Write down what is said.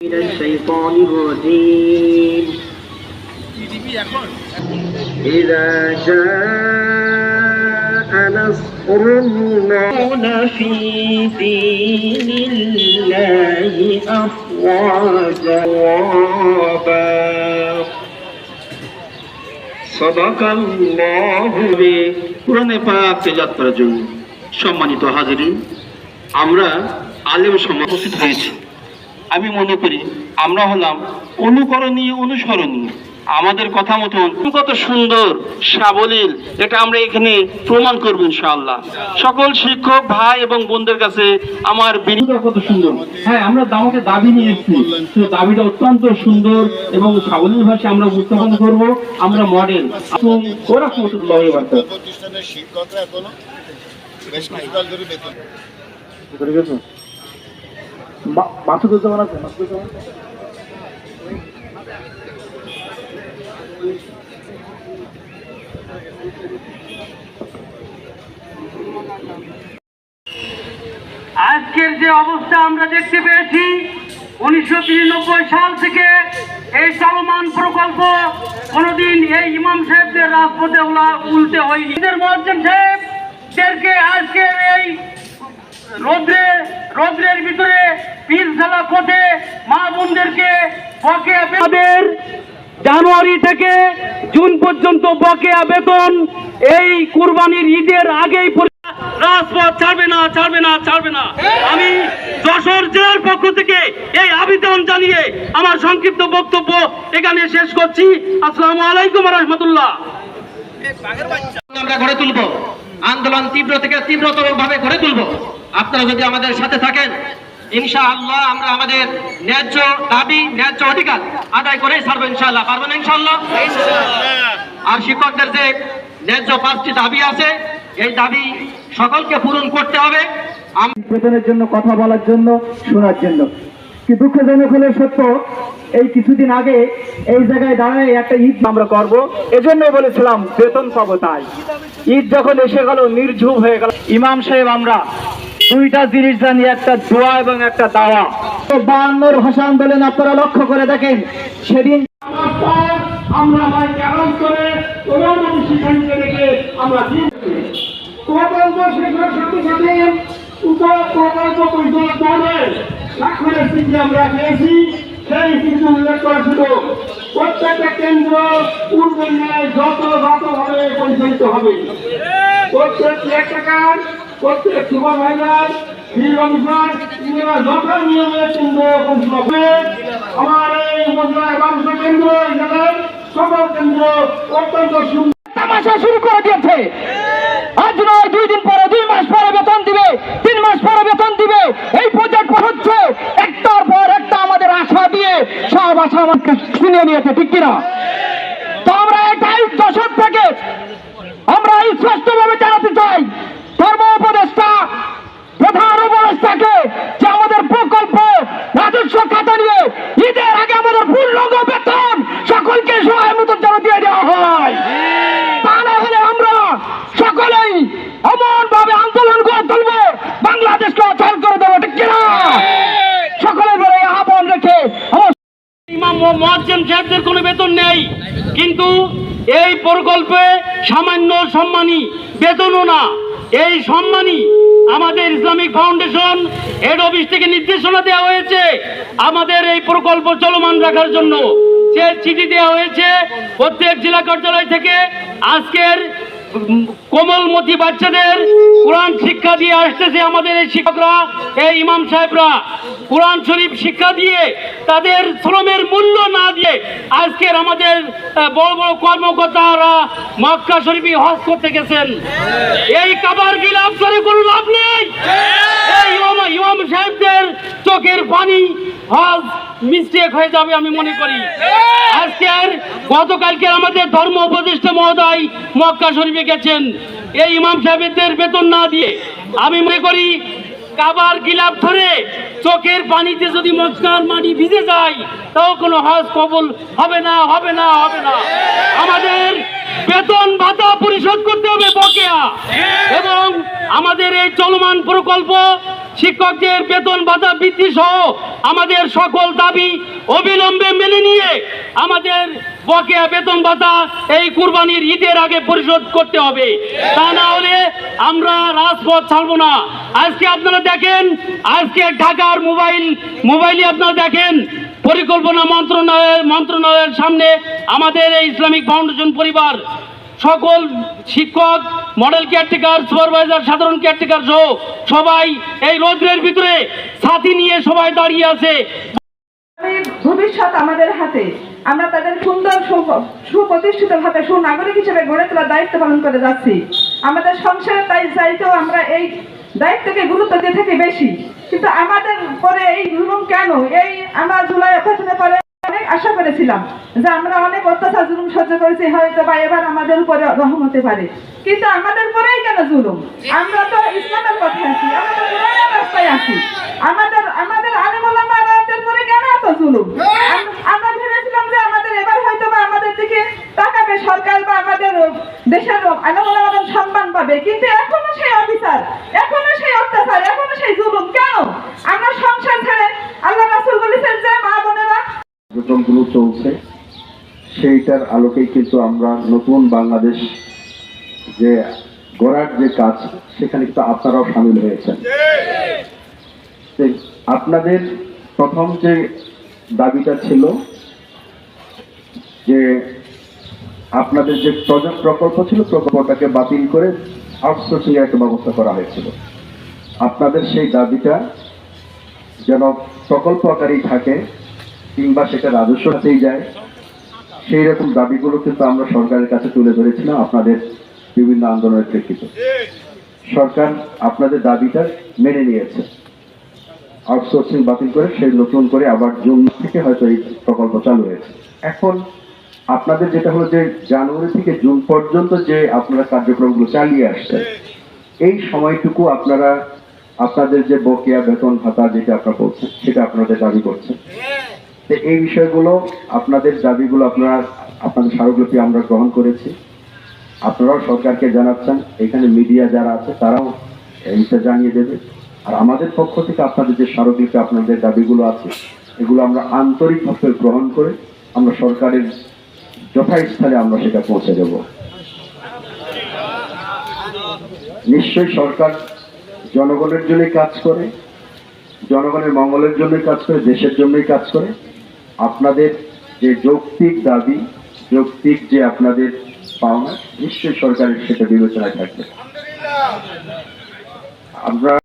من الشيطان الرجيم إذا جاء نصر الله في دين الله أفواجا صدق الله কোরআনে পাক তেজাত করার জন্য সম্মানিত হাজিরিন আমরা আলেম সমাজ উপস্থিত হয়েছি আমি মনে করি আমরা হলাম অনুকরণীয় অনুসরণীয়। আমাদের কথা মতন কত সুন্দর সাবলীল এটা আমরা এখানে প্রমাণ করব ইনশাআল্লাহ। সকল শিক্ষক ভাই এবং বোনদের কাছে আমার বিনীত কত সুন্দর। হ্যাঁ আমরা আমাকে দাবি নিয়ে এসেছি তো দাবিটা অত্যন্ত সুন্দর এবং সাবলীল ভাষায় আমরা উপস্থাপন করব। আমরা মডেল ওরা প্রতিষ্ঠানের শিক্ষকরা এখনও বেশ কিছুকাল ধরে বেতন করে গেছো? মাসুদুজ্জামান আছে আজকের যে অবস্থা আমরা দেখতে পেয়েছি, উনিশশো তিরানব্বই সাল থেকে এই চলমান প্রকল্প কোনোদিন এই ইমাম সাহেবদের রাজপথে উলা- উল্টে হয়নি। মহাজন সাহেবদেরকে আজকের এই রৌদ্রে রৌদ্রের ভিতরে পিস ঝালা পথে মা বোনদেরকে বকেয়া বেতনের জানুয়ারি থেকে জুন পর্যন্ত বকেয়া বেতন এই কুরবানির ঈদের আগেই রাজপথ ছাড়বে না ছাড়বে না ছাড়বে না। আমি যশোর জেলার পক্ষ থেকে এই আবেদন জানিয়ে আমার সংক্ষিপ্ত বক্তব্য এখানে শেষ করছি। আসসালামু আলাইকুম রহমতুল্লাহ। আমরা গড়ে তুলব। আন্দোলন তীব্র থেকে তীব্রতর ভাবে গড়ে তুলব। আপনারা যদি আমাদের সাথে থাকেন ইনশা আল্লাহ আমরা আমাদের ন্যায্য দাবি ন্যায্য অধিকার আদায় করে ছাড়বো ইনশাআল্লাহ। পারবেন ইনশাআল্লাহ? আর শিক্ষকদের যে ন্যায্য পাঁচটি দাবি আছে এই দাবি সকলকে পূরণ করতে হবে। আম- বেতনের জন্য কথা বলার জন্য শোনার জন্য কি দুঃখজনক হলে সত্য এই কিছুদিন আগে এই জায়গায় দাঁড়ায় একটা ঈদ আমরা করব। এজন্যই বলেছিলাম, বেতন পাবো তাই। ঈদ যখন এসে গেল, নির্ঝুম হয়ে গেল। ইমাম সাহেব, আমরা দুইটা জিনিস জানি, একটা দোয়া এবং একটা দাওয়া। তো বায়ান্নর ভাষা আন্দোলন আপনারা লক্ষ্য করে দেখেন, সেদিন আমরা প্রকল্প আমরা সেই চিঠি উল্লেখ করা ছিল। প্রত্যেকটা কেন্দ্র পূর্বের ন্যায় যত যতভাবে পরিচালিত হবে। প্রত্যেক প্রত্যেক সুপারভাইজার কেন্দ্র আমার কেন্দ্র কেন্দ্র শুরু করে আজ নয়, দুই দিন পরে, দুই মাস পরে বেতন দিবে তিন মাস পরে বেতন দিবে এই প্রজেক্ট হচ্ছে একটার পর একটা আমাদের আশা দিয়ে আশা আমাকে শুনিয়ে নিয়েছে, ঠিক কিনা? তো আমরা এটাই দশক থেকে আমরা এই স্পষ্টভাবে জানাতে চাই। ধর্ম উপদেষ্টা প্রধান উপদেষ্টাকে যে আমাদের প্রকল্প রাজস্ব খাতা নিয়ে ঈদের আগে আমাদের পূর্ণাঙ্গ বেতন সকলকে সময় মতো যেন দিয়ে দেওয়া হয় তা না হলে আমরা সকলেই এমন ভাবে আন্দোলন করে তুলবো বাংলাদেশকে অচল করে দেবো ঠিক কিনা সকলের বলে আহ্বান রেখে আমার ইমাম মহাজ্জেম সাহেবদের কোনো বেতন নেই। কিন্তু এই প্রকল্পে সামান্য সম্মানী বেতনও না। এই সম্মানী আমাদের ইসলামিক ফাউন্ডেশন হেড অফিস থেকে নির্দেশনা দেওয়া হয়েছে আমাদের এই প্রকল্প চলমান রাখার জন্য। সে চিঠি দেওয়া হয়েছে প্রত্যেক জেলা কার্যালয় থেকে। আজকের কোমলমতি বাচ্চাদের কোরআন শিক্ষা দিয়ে আসতেছে আমাদের এই শিক্ষকরা, এই ইমাম সাহেবরা। কোরআন শরীফ শিক্ষা দিয়ে তাদের শ্রমের মূল্য না দিয়ে আজকের আমাদের বড় বড় কর্মকর্তারা মক্কা শরীফে হজ করতে গেছেন। এই কাবার গিলাপ করে কোনো লাভ নেই। ইমাম সাহেবদের চোখের পানি হজ মিস্টেক হয়ে যাবে আমি মনে করি। আজকের গতকালকে আমাদের ধর্ম উপদেষ্টা মহোদয় মক্কা শরীফে গেছেন। এই ইমাম সাহেবদের বেতন না দিয়ে আমি মনে করি কাবার গিলাপ ধরে চোখের পানিতে যদি মস্কার মাটি ভিজে যায় তাও কোনো হজ কবল হবে না হবে না হবে না। আমাদের বেতন ভাতা পরিশোধ করতে হবে বকেয়া। এবং আমাদের এই চলমান প্রকল্প শিক্ষকদের বেতন ভাতা বৃদ্ধি সহ আমাদের সকল দাবি অবিলম্বে মেনে নিয়ে আমাদের বকেয়া বেতন ভাতা এই কুরবানির ঈদের আগে পরিশোধ করতে হবে। তা না হলে আমরা রাজপথ ছাড়বো না। আজকে আপনারা দেখেন, আজকে ঢাকার মোবাইল মোবাইলে আপনারা দেখেন, পরিকল্পনা মন্ত্রণালয়ের মন্ত্রণালয়ের সামনে আমাদের এই ইসলামিক ফাউন্ডেশন পরিবার, সকল শিক্ষক মডেল কেয়ারটেকার, সুপারভাইজার, সাধারণ কেয়ারটেকার সহ সবাই এই রোদ্রের ভিতরে সাথী নিয়ে সবাই দাঁড়িয়ে আছে। ভবিষ্যৎ আমাদের হাতে, আমরা তাদের সুন্দর সু- সুপ্রতিষ্ঠিত ভাবে সুনাগরিক হিসেবে গড়ে তোলার দায়িত্ব পালন করে যাচ্ছি। আমাদের সংসারের তাই চাইতেও আমরা এই দায়িত্বকে গুরুত্ব দিয়ে থাকি বেশি। কিন্তু আমাদের পরে এই জুলুম কেন? এই আমরা জুলাই অভ্যর্থনের পরে আশা করেছিলাম যে আমরা অনেক অত্যাচার, জুলুম সহ্য করেছি, হয়তো বা এবার আমাদের উপরে রহম হতে পারে। কিন্তু আমাদের পরেই কেন জুলুম? আমরা তো ইসলামের পথে আছি আমরা আছি। আমাদের আমাদের কেন এত জুলুম? আমরা ভেবেছিলাম যে আমাদের এবার হয়তো বা আমাদের দিকে তাকাবে সরকার বা আমাদের দেশের আলেমালামাদের সম্মান পাবে। কিন্তু এখনও সেই অফিসার এখনও সেই অত্যাচার, এখনও সেই জুলুম কেন আমরা সংসার ছেড়ে আল্লাহ রাসুল বলেছেন যে মা বোনেরা কার্যক্রমগুলো চলছে। সেইটার আলোকেই কিন্তু আমরা নতুন বাংলাদেশ যে গড়ার যে কাজ, সেখানে কিন্তু আপনারাও সামিল হয়েছেন। আপনাদের প্রথম যে দাবিটা ছিল যে আপনাদের যে প্রজেক্ট প্রকল্প ছিল, প্রকল্পটাকে বাতিল করে আউটসোর্সিং এর একটা ব্যবস্থা করা হয়েছিল। আপনাদের সেই দাবিটা যেন প্রকল্প আকারেই থাকে কিংবা সেটা রাজস্ব হাতেই যায়। সেই রকম দাবিগুলো কিন্তু আমরা সরকারের কাছে তুলে ধরেছিলাম, আপনাদের বিভিন্ন আন্দোলনের প্রেক্ষিতে। সরকার আপনাদের দাবিটা মেনে নিয়েছে। আউটসোর্সিং বাতিল করে সেই নতুন করে আবার জুন থেকে হয়তো এই প্রকল্প চালু হয়েছে। এখন আপনাদের যেটা হলো যে জানুয়ারি থেকে জুন পর্যন্ত যে আপনারা কার্যক্রমগুলো চালিয়ে আসছেন, এই সময়টুকু আপনারা আপনাদের যে বকেয়া বেতন ভাতা যেটা আপনারা বলছেন, সেটা আপনাদের দাবি করছেন। তো এই বিষয়গুলো আপনাদের দাবিগুলো আপনারা, আপনাদের স্মারকলিপি আমরা গ্রহণ করেছি। আপনারাও সরকারকে জানাচ্ছেন, এখানে মিডিয়া যারা আছে তারাও এইটা জানিয়ে দেবে। আর আমাদের পক্ষ থেকে আপনাদের যে স্মারকলিপি, আপনাদের দাবিগুলো আছে, এগুলো আমরা আন্তরিকভাবে গ্রহণ করে আমরা সরকারের যথাস্থানে আমরা সেটা পৌঁছে দেব। নিশ্চয়ই সরকার জনগণের জন্যই কাজ করে, জনগণের মঙ্গলের জন্যই কাজ করে, দেশের জন্যই কাজ করে। আপনাদের যে যৌক্তিক দাবি যৌক্তিক যে আপনাদের পাওনা নিশ্চয়ই সরকারের সেটা বিবেচনায় থাকবে। আমরা